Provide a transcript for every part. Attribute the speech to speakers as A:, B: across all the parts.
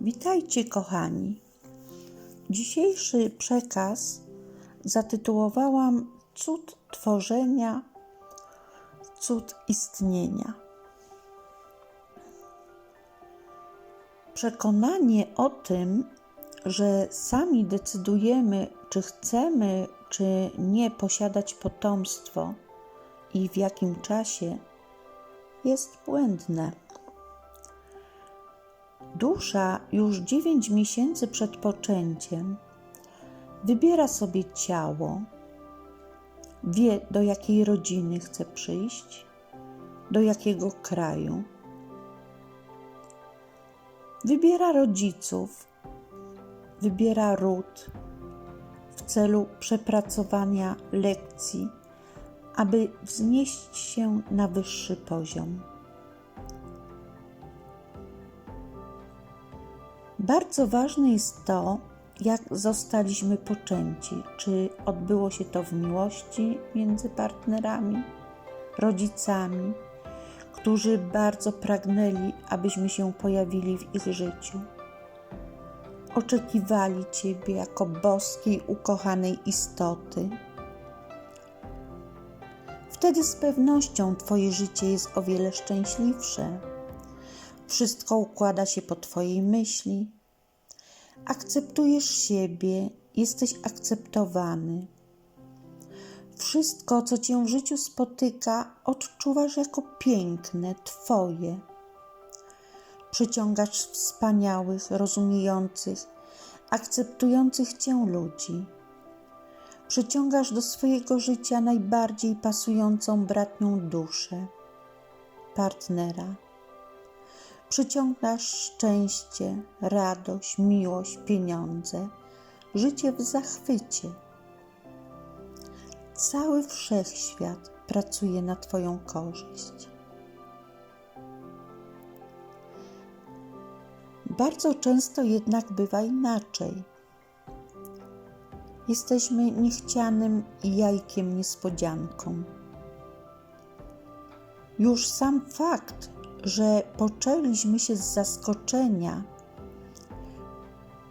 A: Witajcie, kochani. Dzisiejszy przekaz zatytułowałam Cud tworzenia, cud istnienia. Przekonanie o tym, że sami decydujemy, czy chcemy, czy nie posiadać potomstwo i w jakim czasie, jest błędne. Dusza już dziewięć miesięcy przed poczęciem wybiera sobie ciało, wie do jakiej rodziny chce przyjść, do jakiego kraju. Wybiera rodziców, wybiera ród w celu przepracowania lekcji, aby wznieść się na wyższy poziom. Bardzo ważne jest to, jak zostaliśmy poczęci. Czy odbyło się to w miłości między partnerami, rodzicami, którzy bardzo pragnęli, abyśmy się pojawili w ich życiu. Oczekiwali Ciebie jako boskiej, ukochanej istoty. Wtedy z pewnością Twoje życie jest o wiele szczęśliwsze. Wszystko układa się po Twojej myśli. Akceptujesz siebie, jesteś akceptowany. Wszystko, co Cię w życiu spotyka, odczuwasz jako piękne, Twoje. Przyciągasz wspaniałych, rozumiejących, akceptujących Cię ludzi. Przyciągasz do swojego życia najbardziej pasującą bratnią duszę, partnera przyciągasz szczęście, radość, miłość, pieniądze, życie w zachwycie. Cały wszechświat pracuje na Twoją korzyść. Bardzo często jednak bywa inaczej. Jesteśmy niechcianym jajkiem niespodzianką. Już sam fakt, że poczęliśmy się z zaskoczenia.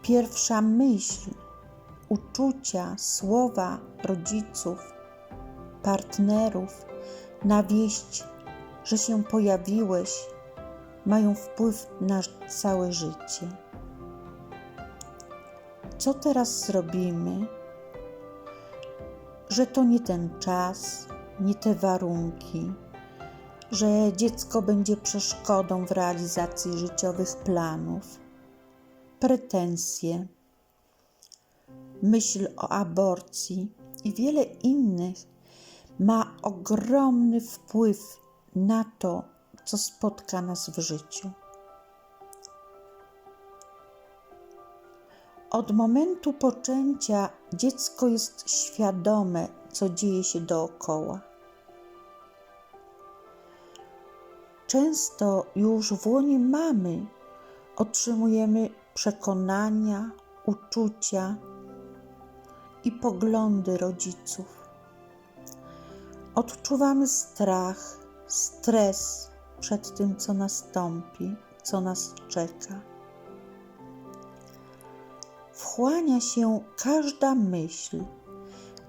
A: Pierwsza myśl, uczucia, słowa rodziców, partnerów na wieść, że się pojawiłeś, mają wpływ na całe życie. Co teraz zrobimy, że to nie ten czas, nie te warunki? Że dziecko będzie przeszkodą w realizacji życiowych planów, pretensje, myśl o aborcji i wiele innych ma ogromny wpływ na to, co spotka nas w życiu. Od momentu poczęcia dziecko jest świadome, co dzieje się dookoła Często już w łonie mamy otrzymujemy przekonania, uczucia i poglądy rodziców. Odczuwamy strach, stres przed tym, co nastąpi, co nas czeka. Wchłania się każda myśl,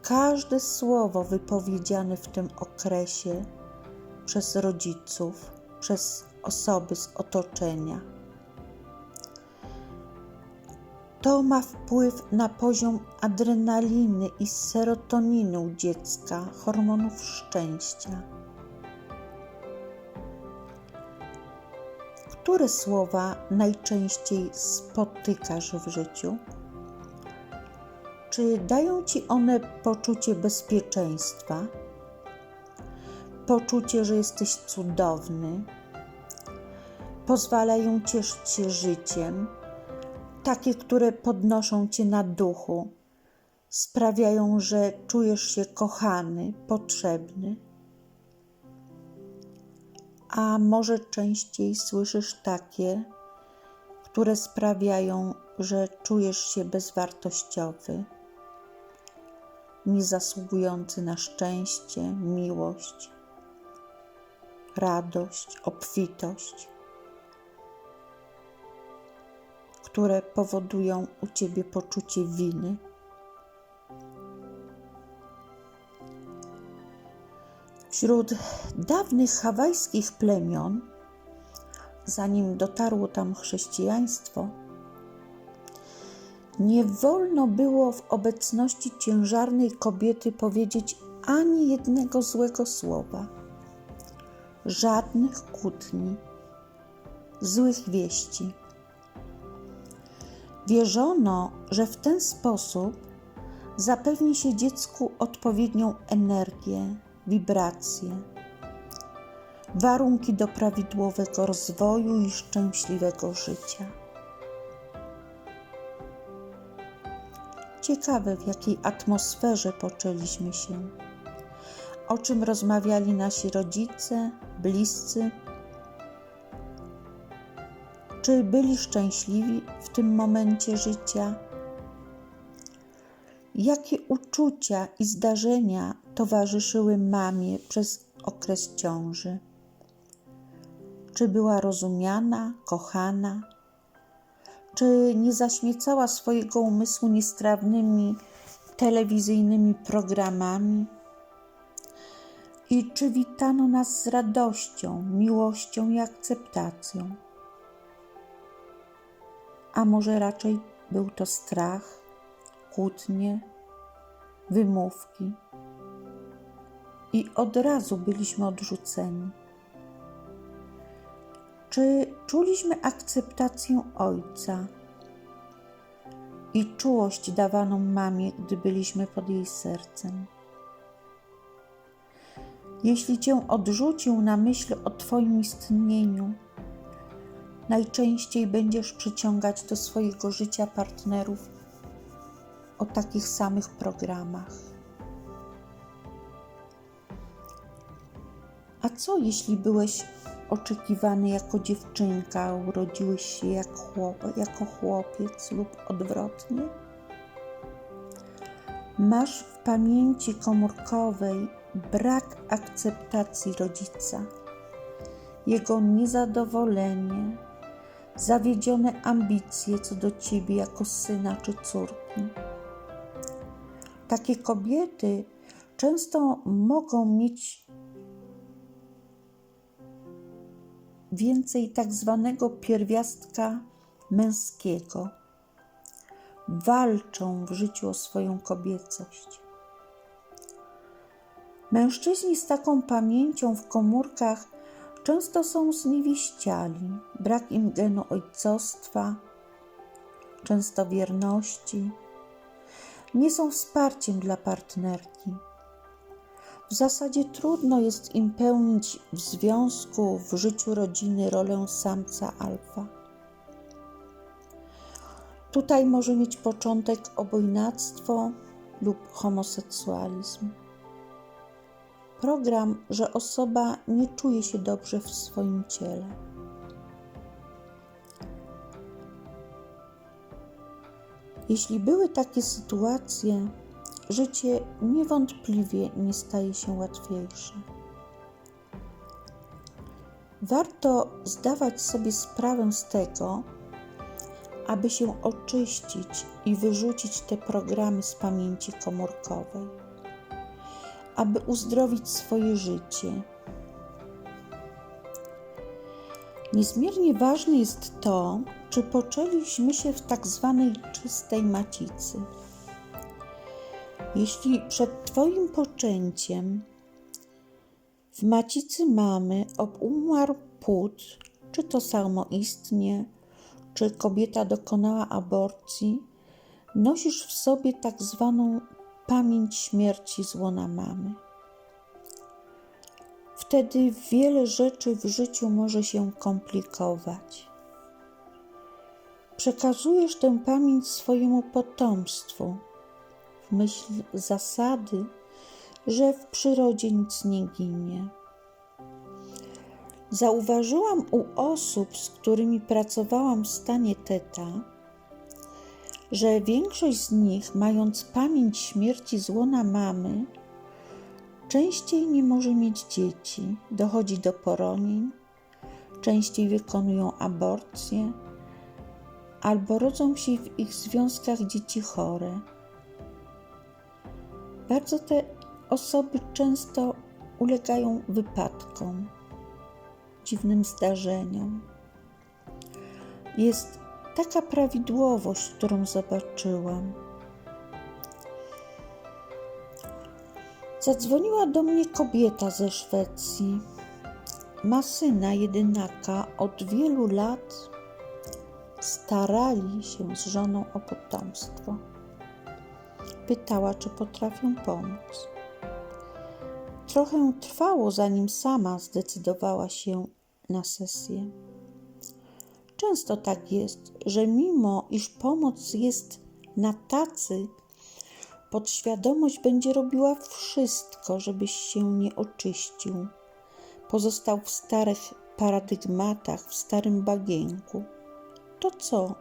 A: każde słowo wypowiedziane w tym okresie przez rodziców przez osoby z otoczenia. To ma wpływ na poziom adrenaliny i serotoniny u dziecka, hormonów szczęścia. Które słowa najczęściej spotykasz w życiu? Czy dają ci one poczucie bezpieczeństwa? Poczucie, że jesteś cudowny, pozwalają cieszyć się życiem, takie, które podnoszą cię na duchu, sprawiają, że czujesz się kochany, potrzebny. A może częściej słyszysz takie, które sprawiają, że czujesz się bezwartościowy, niezasługujący na szczęście, miłość radość, obfitość, które powodują u ciebie poczucie winy. Wśród dawnych hawajskich plemion, zanim dotarło tam chrześcijaństwo, nie wolno było w obecności ciężarnej kobiety powiedzieć ani jednego złego słowa, żadnych kłótni, złych wieści. Wierzono, że w ten sposób zapewni się dziecku odpowiednią energię, wibracje, warunki do prawidłowego rozwoju i szczęśliwego życia. Ciekawe, w jakiej atmosferze poczęliśmy się, o czym rozmawiali nasi rodzice, bliscy. Czy byli szczęśliwi w tym momencie życia? Jakie uczucia i zdarzenia towarzyszyły mamie przez okres ciąży? Czy była rozumiana, kochana? Czy nie zaśmiecała swojego umysłu niestrawnymi telewizyjnymi programami? I czy witano nas z radością, miłością i akceptacją? A może raczej był to strach, kłótnie, wymówki? I od razu byliśmy odrzuceni. Czy czuliśmy akceptację ojca i czułość dawaną mamie, gdy byliśmy pod jej sercem? Jeśli cię odrzucił na myśl o Twoim istnieniu, najczęściej będziesz przyciągać do swojego życia partnerów o takich samych programach. A co jeśli byłeś oczekiwany jako dziewczynka, urodziłeś się jak chłop, jako chłopiec lub odwrotnie? Masz w pamięci komórkowej brak akceptacji rodzica, jego niezadowolenie, zawiedzione ambicje co do ciebie jako syna czy córki. Takie kobiety często mogą mieć więcej tak zwanego pierwiastka męskiego. Walczą w życiu o swoją kobiecość. Mężczyźni z taką pamięcią w komórkach często są zniewieściali, brak im genu ojcostwa, często wierności, nie są wsparciem dla partnerki. W zasadzie trudno jest im pełnić w związku, w życiu rodziny rolę samca alfa. Tutaj może mieć początek obojnactwo lub homoseksualizm. Program, że osoba nie czuje się dobrze w swoim ciele. Jeśli były takie sytuacje, życie niewątpliwie nie staje się łatwiejsze. Warto zdawać sobie sprawę z tego, aby się oczyścić i wyrzucić te programy z pamięci komórkowej, aby uzdrowić swoje życie. Niezmiernie ważne jest to, czy poczęliśmy się w tak zwanej czystej macicy. Jeśli przed Twoim poczęciem w macicy mamy obumarł płód, czy to samoistnie, czy kobieta dokonała aborcji, nosisz w sobie tak zwaną pamięć śmierci z łona mamy. Wtedy wiele rzeczy w życiu może się komplikować. Przekazujesz tę pamięć swojemu potomstwu w myśl zasady, że w przyrodzie nic nie ginie. Zauważyłam u osób, z którymi pracowałam w stanie teta, że większość z nich, mając pamięć śmierci z łona mamy, częściej nie może mieć dzieci, dochodzi do poronień, częściej wykonują aborcje, albo rodzą się w ich związkach dzieci chore. Bardzo te osoby często ulegają wypadkom, dziwnym zdarzeniom. Jest taka prawidłowość, którą zobaczyłam. Zadzwoniła do mnie kobieta ze Szwecji. Ma syna jedynaka od wielu lat. Starali się z żoną o potomstwo. Pytała, czy potrafią pomóc. Trochę trwało, zanim sama zdecydowała się na sesję. Często tak jest, że mimo iż pomoc jest na tacy, podświadomość będzie robiła wszystko, żebyś się nie oczyścił. Pozostał w starych paradygmatach, w starym bagienku. To co,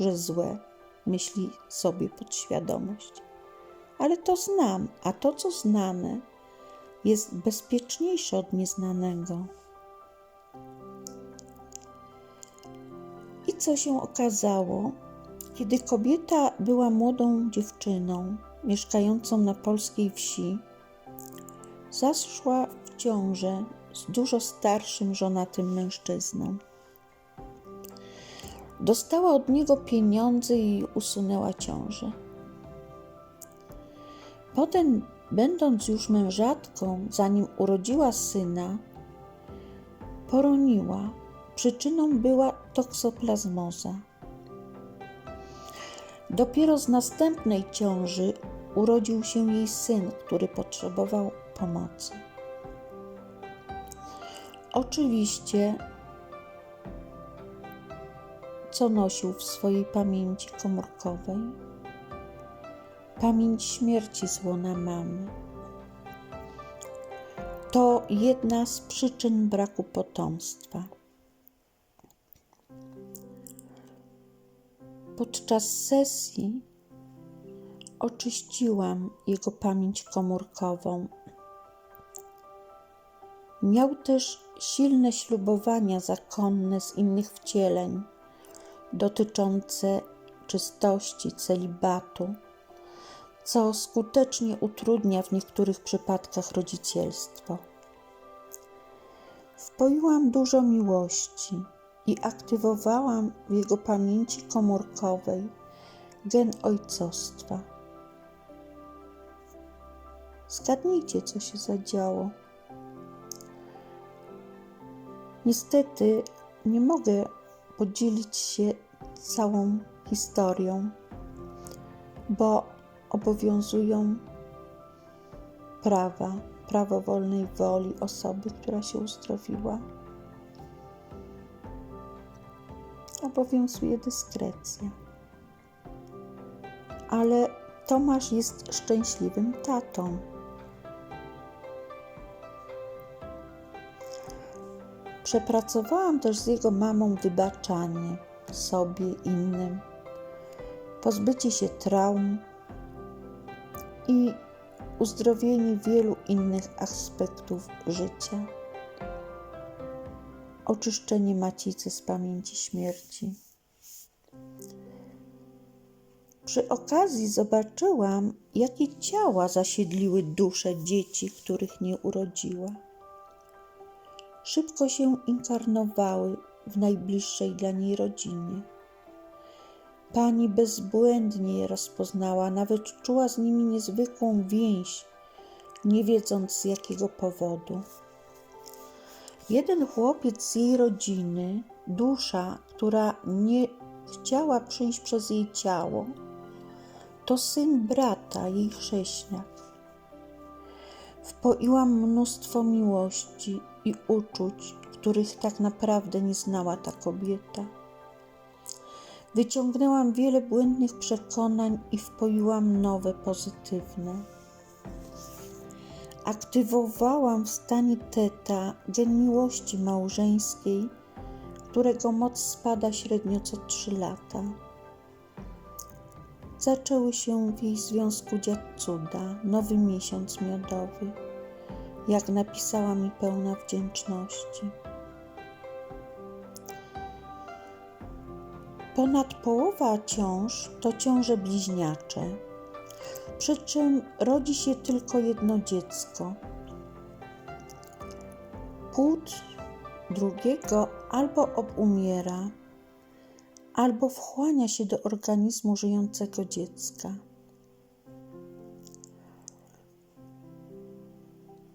A: że złe, myśli sobie podświadomość. Ale to znam, a to, co znane, jest bezpieczniejsze od nieznanego. Co się okazało, kiedy kobieta była młodą dziewczyną mieszkającą na polskiej wsi, zaszła w ciążę z dużo starszym żonatym mężczyzną. Dostała od niego pieniądze i usunęła ciążę. Potem, będąc już mężatką, zanim urodziła syna, poroniła. Przyczyną była toksoplazmoza. Dopiero z następnej ciąży urodził się jej syn, który potrzebował pomocy. Oczywiście, co nosił w swojej pamięci komórkowej? Pamięć śmierci z łona mamy. To jedna z przyczyn braku potomstwa. Podczas sesji oczyściłam jego pamięć komórkową. Miał też silne ślubowania zakonne z innych wcieleń dotyczące czystości, celibatu, co skutecznie utrudnia w niektórych przypadkach rodzicielstwo. Wpoiłam dużo miłości i aktywowałam w jego pamięci komórkowej gen ojcostwa. Zgadnijcie, co się zadziało. Niestety nie mogę podzielić się całą historią, bo obowiązują prawa, prawo wolnej woli osoby, która się uzdrowiła. Obowiązuje dyskrecja. Ale Tomasz jest szczęśliwym tatą. Przepracowałam też z jego mamą wybaczanie sobie, innym, pozbycie się traum i uzdrowienie wielu innych aspektów życia. Oczyszczenie macicy z pamięci śmierci. Przy okazji zobaczyłam, jakie ciała zasiedliły dusze dzieci, których nie urodziła szybko się inkarnowały w najbliższej dla niej rodzinie. Pani bezbłędnie je rozpoznała, nawet czuła z nimi niezwykłą więź, nie wiedząc z jakiego powodu. Jeden chłopiec z jej rodziny, dusza, która nie chciała przyjść przez jej ciało, to syn brata, jej chrześniak. Wpoiłam mnóstwo miłości i uczuć, których tak naprawdę nie znała ta kobieta. Wyciągnęłam wiele błędnych przekonań i wpoiłam nowe, pozytywne. Aktywowałam w stanie teta gen miłości małżeńskiej, którego moc spada średnio co trzy lata. Zaczęły się w jej związku dziać cuda, nowy miesiąc miodowy jak napisała mi pełna wdzięczności. Ponad połowa ciąż to ciąże bliźniacze, przy czym rodzi się tylko jedno dziecko. Płód drugiego albo obumiera, albo wchłania się do organizmu żyjącego dziecka.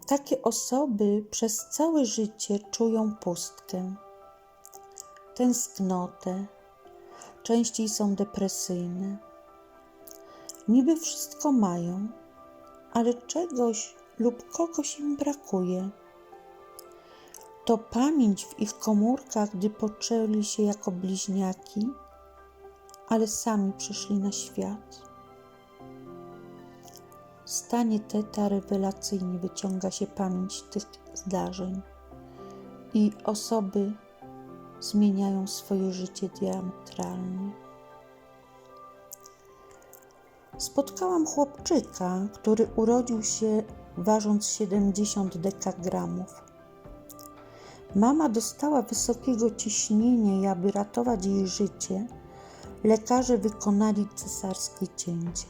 A: Takie osoby przez całe życie czują pustkę, tęsknotę, częściej są depresyjne. Niby wszystko mają, ale czegoś lub kogoś im brakuje. To pamięć w ich komórkach, gdy poczęli się jako bliźniaki, ale sami przyszli na świat. Stanie teta rewelacyjnie wyciąga się pamięć tych zdarzeń i osoby zmieniają swoje życie diametralnie. Spotkałam chłopczyka, który urodził się ważąc 70 dekagramów. Mama dostała wysokiego ciśnienia i aby ratować jej życie, lekarze wykonali cesarskie cięcie.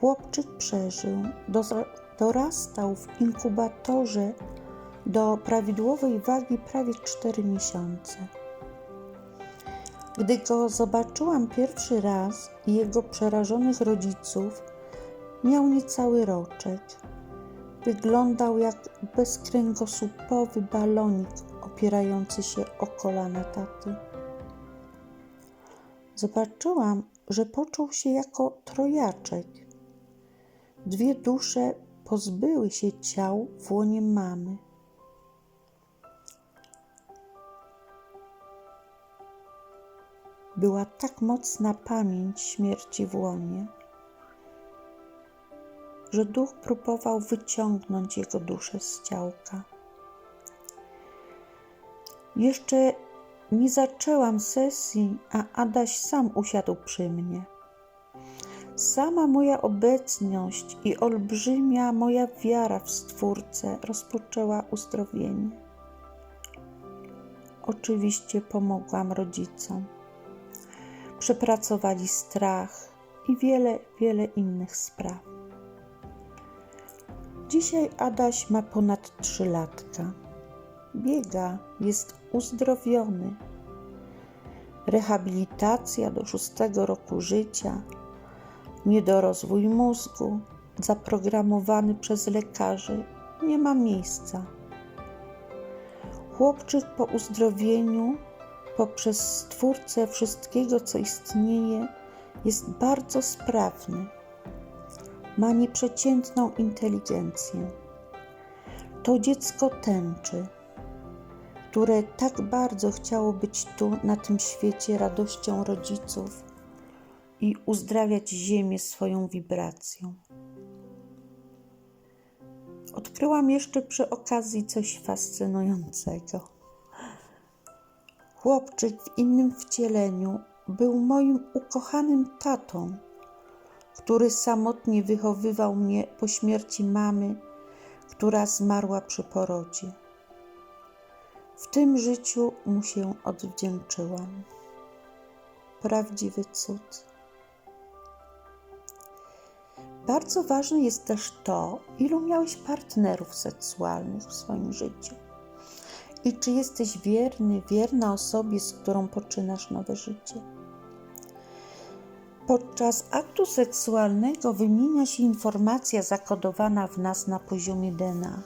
A: Chłopczyk przeżył, dorastał w inkubatorze do prawidłowej wagi prawie 4 miesiące. Gdy go zobaczyłam pierwszy raz i jego przerażonych rodziców, miał niecały roczek. Wyglądał jak bezkręgosłupowy balonik opierający się o kolana taty. Zobaczyłam, że poczuł się jako trojaczek. Dwie dusze pozbyły się ciał w łonie mamy. Była tak mocna pamięć śmierci w łonie, że duch próbował wyciągnąć jego duszę z ciałka. Jeszcze nie zaczęłam sesji, a Adaś sam usiadł przy mnie. Sama moja obecność i olbrzymia moja wiara w Stwórcę rozpoczęła uzdrowienie. Oczywiście pomogłam rodzicom. Przepracowali strach i wiele, wiele innych spraw. Dzisiaj Adaś ma ponad trzy latka. Biega, jest uzdrowiony. Rehabilitacja do szóstego roku życia, niedorozwój mózgu, zaprogramowany przez lekarzy, nie ma miejsca. Chłopczyk po uzdrowieniu, poprzez Stwórcę wszystkiego, co istnieje, jest bardzo sprawny. Ma nieprzeciętną inteligencję. To dziecko tęczy, które tak bardzo chciało być tu, na tym świecie, radością rodziców i uzdrawiać Ziemię swoją wibracją. Odkryłam jeszcze przy okazji coś fascynującego. Chłopczyk w innym wcieleniu był moim ukochanym tatą, który samotnie wychowywał mnie po śmierci mamy, która zmarła przy porodzie. W tym życiu mu się odwdzięczyłam. Prawdziwy cud. Bardzo ważne jest też to, ilu miałeś partnerów seksualnych w swoim życiu i czy jesteś wierny, wierna osobie, z którą poczynasz nowe życie. Podczas aktu seksualnego wymienia się informacja zakodowana w nas na poziomie DNA.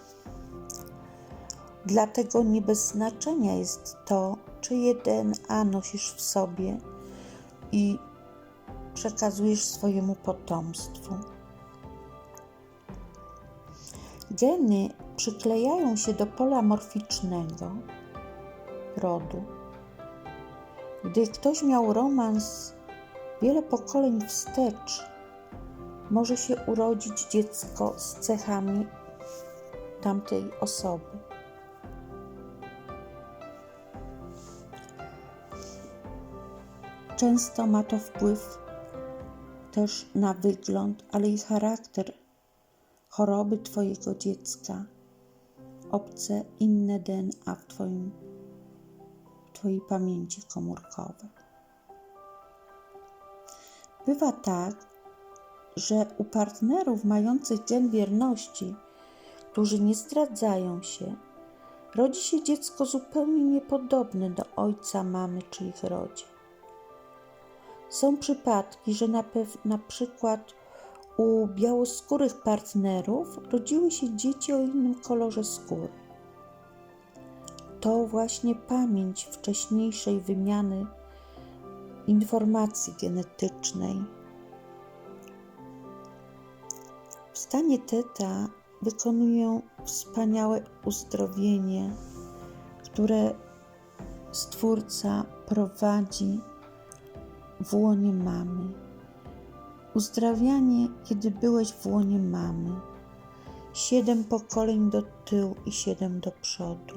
A: Dlatego nie bez znaczenia jest to, czyje DNA nosisz w sobie i przekazujesz swojemu potomstwu. Geny przyklejają się do pola morficznego rodu. Gdy ktoś miał romans wiele pokoleń wstecz, może się urodzić dziecko z cechami tamtej osoby. Często ma to wpływ też na wygląd, ale i charakter choroby Twojego dziecka, obce inne DNA w Twoim, Twojej pamięci komórkowej. Bywa tak, że u partnerów mających gen wierności, którzy nie zdradzają się, rodzi się dziecko zupełnie niepodobne do ojca, mamy czy ich rodzin. Są przypadki, że na, na przykład u białoskórych partnerów rodziły się dzieci o innym kolorze skóry. To właśnie pamięć wcześniejszej wymiany informacji genetycznej. W stanie teta wykonują wspaniałe uzdrowienie, które Stwórca prowadzi w łonie mamy. Uzdrawianie, kiedy byłeś w łonie mamy. Siedem pokoleń do tyłu i siedem do przodu.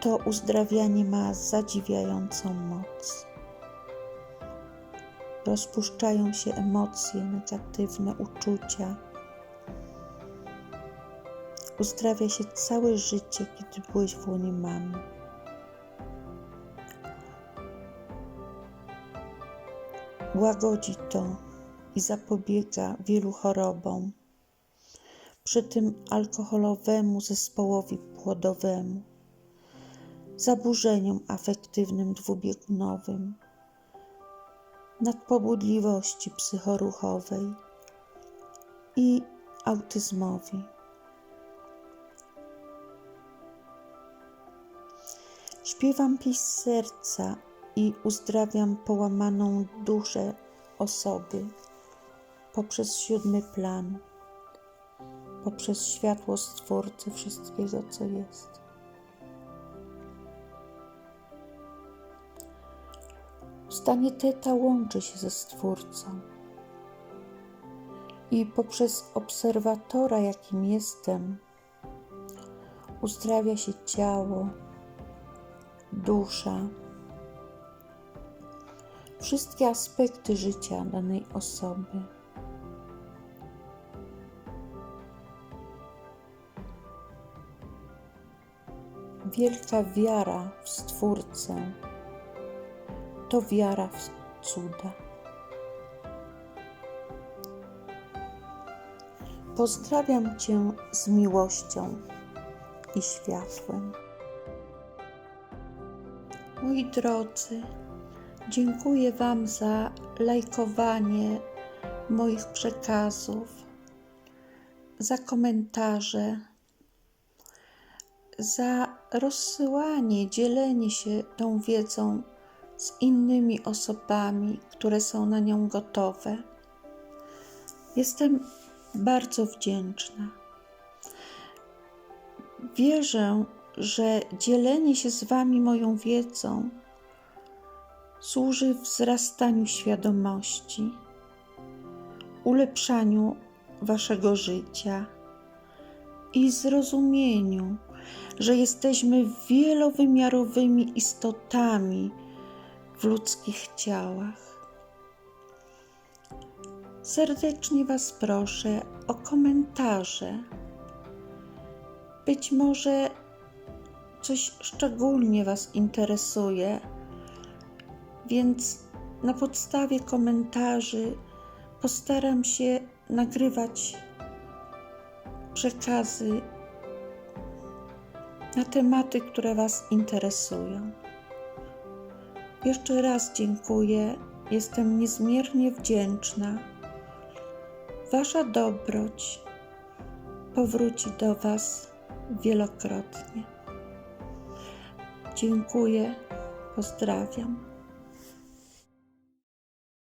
A: To uzdrawianie ma zadziwiającą moc. Rozpuszczają się emocje, negatywne uczucia. Uzdrawia się całe życie, kiedy byłeś w łonie mamy. Łagodzi to i zapobiega wielu chorobom, przy tym alkoholowemu zespołowi płodowemu, zaburzeniom afektywnym dwubiegunowym, nadpobudliwości psychoruchowej i autyzmowi. Śpiewam pieśń serca i uzdrawiam połamaną duszę osoby poprzez siódmy plan, poprzez światło Stwórcy wszystkiego, co jest. Stanie teta łączy się ze Stwórcą i poprzez obserwatora, jakim jestem, uzdrawia się ciało, dusza, wszystkie aspekty życia danej osoby. Wielka wiara w Stwórcę to wiara w cuda. Pozdrawiam Cię z miłością i światłem. Moi drodzy, dziękuję Wam za lajkowanie moich przekazów, za komentarze, za rozsyłanie, dzielenie się tą wiedzą z innymi osobami, które są na nią gotowe. Jestem bardzo wdzięczna. Wierzę, że dzielenie się z Wami moją wiedzą służy wzrastaniu świadomości, ulepszaniu Waszego życia i zrozumieniu, że jesteśmy wielowymiarowymi istotami w ludzkich ciałach. Serdecznie Was proszę o komentarze. Być może coś szczególnie Was interesuje, więc na podstawie komentarzy postaram się nagrywać przekazy na tematy, które Was interesują. Jeszcze raz dziękuję, jestem niezmiernie wdzięczna. Wasza dobroć powróci do Was wielokrotnie. Dziękuję, pozdrawiam.